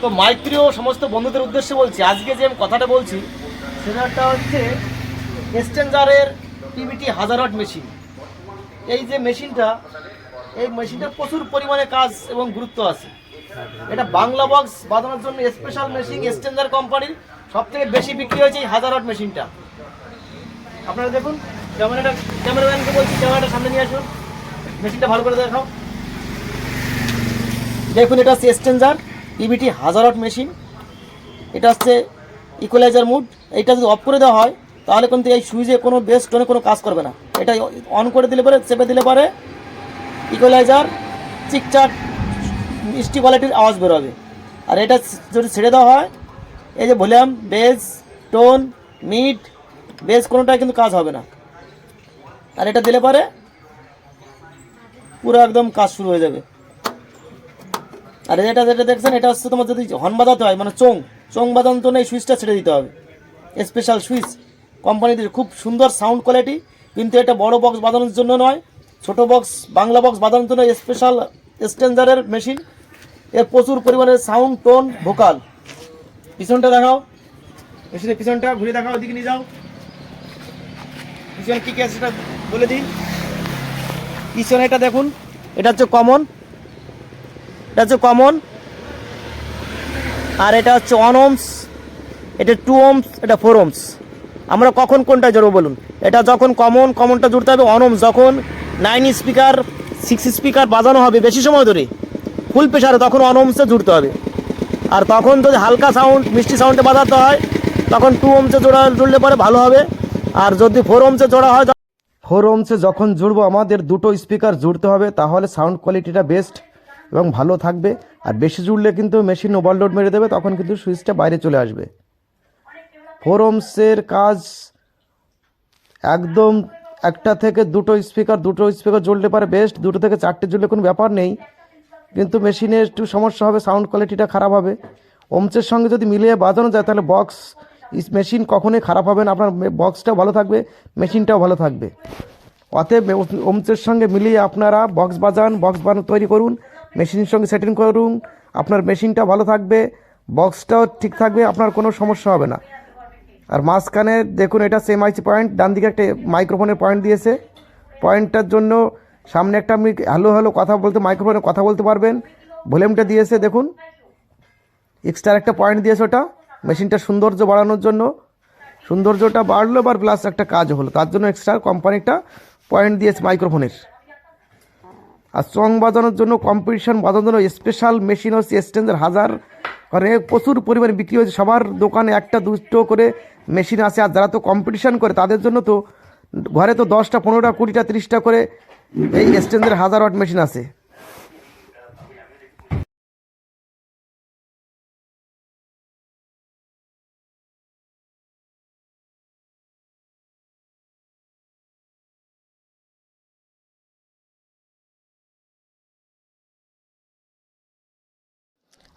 তো মাইক্রিয় সমস্ত বন্ধুদের উদ্দেশ্যে বলছি, আজকে যে আমি কথাটা বলছি সেটা হচ্ছে এক্সচেঞ্জারের পিবিটি হাজার ওয়াট মেশিন এই যে মেশিনটা এই মেশিনটার প্রচুর পরিমাণে কাজ এবং গুরুত্ব আছে। এটা বাংলা বক্স বাঁধানোর জন্য স্পেশাল মেশিন এক্সচেঞ্জার কোম্পানির সব থেকে বেশি বিক্রি হয়েছে এই হাজার ওয়াট মেশিনটা আপনারা দেখুন ক্যামেরাটা ক্যামেরাম্যানকে বলছি ক্যামেরাটা সামনে নিয়ে আসুন। মেশিনটা ভালো করে দেখাও। দেখুন, এটা হচ্ছে এক্সচেঞ্জার। পিবিটি হাজার ওয়াট মেশিন। এটা হচ্ছে ইকুয়ালাইজার মুড এটা যদি অফ করে দেওয়া হয়, তাহলে কিন্তু এই সুইচে কোনো বেস টোনে কোনো কাজ করবে না। এটা অন করে দিলে পরে, চেপে দিলে পরে ইকুয়ালাইজার চিকচাক, মিষ্টি কোয়ালিটির আওয়াজ বেরোবে। আর এটা যদি ছেড়ে দেওয়া হয়, এই যে volume bass tone mid bass কোনোটাই কিন্তু কাজ হবে না। আর এটা দিলে পরে পুরো একদম কাজ শুরু হয়ে যাবে। আর এটা যেটা দেখছেন, এটা হচ্ছে তোমার যদি হর্ন বাজাতে হয় মানে চোং চোং বাজানোর জন্য এই সুইচটা ছেড়ে দিতে হবে। Special switch. কোম্পানিদের খুব সুন্দর সাউন্ড কোয়ালিটি কিন্তু এটা বড় বক্স বাজানোর জন্য নয়, ছোট বক্স বাংলা বক্স বাজানোর জন্য স্পেশাল স্ট্যান্ডার্ডের মেশিন এর প্রচুর পরিমাণে সাউন্ড টোন ভোকাল পিছনটা দেখাও। মেশিনের পিছনটা ঘুরে দেখাও, ওদিকে নিয়ে যাও। পিছনে কী কী আছে সেটা বলে দিই। পিছনে এটা দেখুন, এটা হচ্ছে কমন এটা হচ্ছে কমন আর এটা হচ্ছে ওয়ান ওমস এটা টু ওমস এটা ফোর ওমস আমরা কখন কোনটা জড়বো বলুন? এটা যখন কমন কমনটা জুড়তে হবে অন ওমস যখন নাইন স্পিকার সিক্স স্পিকার বাজানো হবে বেশি সময় ধরে ফুল প্রেশারে তখন অন ওমসে জুড়তে হবে। আর তখন যদি হালকা সাউন্ড মিষ্টি সাউন্ডে বাজাতে হয়, তখন টু ওমসে জোড়া জুড়লে পরে ভালো হবে। আর যদি ফোর ওমসে জোড়া হয় ফোর ওমসে যখন জুড়বো, আমাদের দুটো স্পিকার জুড়তে হবে, তাহলে সাউন্ড কোয়ালিটিটা বেস্ট এবং ভালো থাকবে। আর বেশি জুড়লে কিন্তু মেশিন ওভারলোড মেরে দেবে, তখন কিন্তু সুইচটা বাইরে চলে আসবে। ফোর ওমসের কাজ একদম একটা থেকে দুটো স্পিকার দুটো স্পিকার জুড়লে পারে বেস্ট দুটো থেকে চারটে জুড়লে কোনো ব্যাপার নেই। কিন্তু মেশিনে একটু সমস্যা হবে সাউন্ড কোয়ালিটিটা খারাপ হবে। ওমসের সঙ্গে যদি মিলিয়ে বাজানো যায়, তাহলে বক্স মেশিন কখনোই খারাপ হবে না। আপনার বক্সটাও ভালো থাকবে মেশিনটাও ভালো থাকবে। অতএব ওমসের সঙ্গে মিলিয়ে আপনারা বক্স বাজান বক্স বান তৈরি করুন। মেশিনের সঙ্গে সেটিং করুন, আপনার মেশিনটা ভালো থাকবে বক্সটাও ঠিক থাকবে, আপনার কোনো সমস্যা হবে না। আর মাঝখানে দেখুন, এটা সেম আইসি পয়েন্ট ডান দিকে একটা মাইক্রোফোনের পয়েন্ট দিয়েছে। পয়েন্টটার জন্য সামনে একটা আপনি হ্যালো হ্যালো কথা বলতে মাইক্রোফোনে কথা বলতে পারবেন। ভলিউমটা দিয়েছে, দেখুন। এক্সট্রা একটা পয়েন্ট দিয়েছে ওটা, মেশিনটা সৌন্দর্য বাড়ানোর জন্য। সৌন্দর্যটা বাড়লো বা প্লাস একটা কাজ হলো। তার জন্য এক্সট্রা কোম্পানিটা পয়েন্ট দিয়েছে মাইক্রোফোনের আর সং বাজানোর জন্য কম্পিটিশন বাজানোর জন্য স্পেশাল মেশিন হচ্ছে এক্সচেঞ্জের হাজার। কারণ প্রচুর পরিমাণে বিক্রি হয়েছে। সবার দোকানে একটা, দুটো করে মেশিন আছে। আর যারা তো কম্পিটিশান করে, তাদের জন্য তো ঘরে তো দশটা, পনেরোটা, কুড়িটা, তিরিশটা করে এই এক্সচেঞ্জের হাজার ওয়াট মেশিন আছে।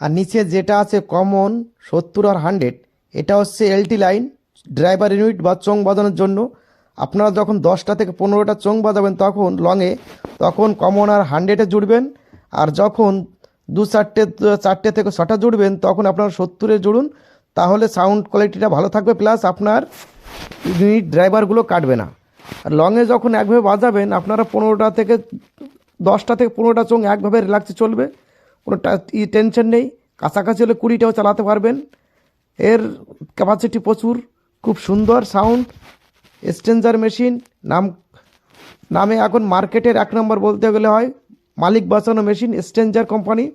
আর নিচে যেটা আছে কমন সত্তর আর হান্ড্রেড এটা হচ্ছে এলটি লাইন ড্রাইভার ইউনিট বা চোং বাজানোর জন্য। আপনারা যখন দশটা থেকে পনেরোটা চোং বাজাবেন তখন লংয়ে তখন কমন আর হান্ড্রেডে জুড়বেন। আর যখন দু চারটে চারটে থেকে ছটা জুড়বেন, তখন আপনারা সত্তরে জুড়ুন। তাহলে সাউন্ড কোয়ালিটিটা ভালো থাকবে প্লাস আপনার ইউনিট ড্রাইভারগুলো কাটবে না। আর লংয়ে যখন একভাবে বাজাবেন, আপনারা পনেরোটা থেকে দশটা থেকে পনেরোটা চোং একভাবে রিল্যাক্সে চলবে। কোনো ই টেনশন নেই। কাছাকাছি হলে কুড়িটাও চালাতে পারবেন। এর ক্যাপাসিটি প্রচুর, খুব সুন্দর সাউন্ড এক্সটেঞ্জার মেশিন নাম নামে এখন মার্কেটের এক নম্বর বলতে গেলে হয় মালিক বাঁচানো মেশিন এক্সটেঞ্জার কোম্পানি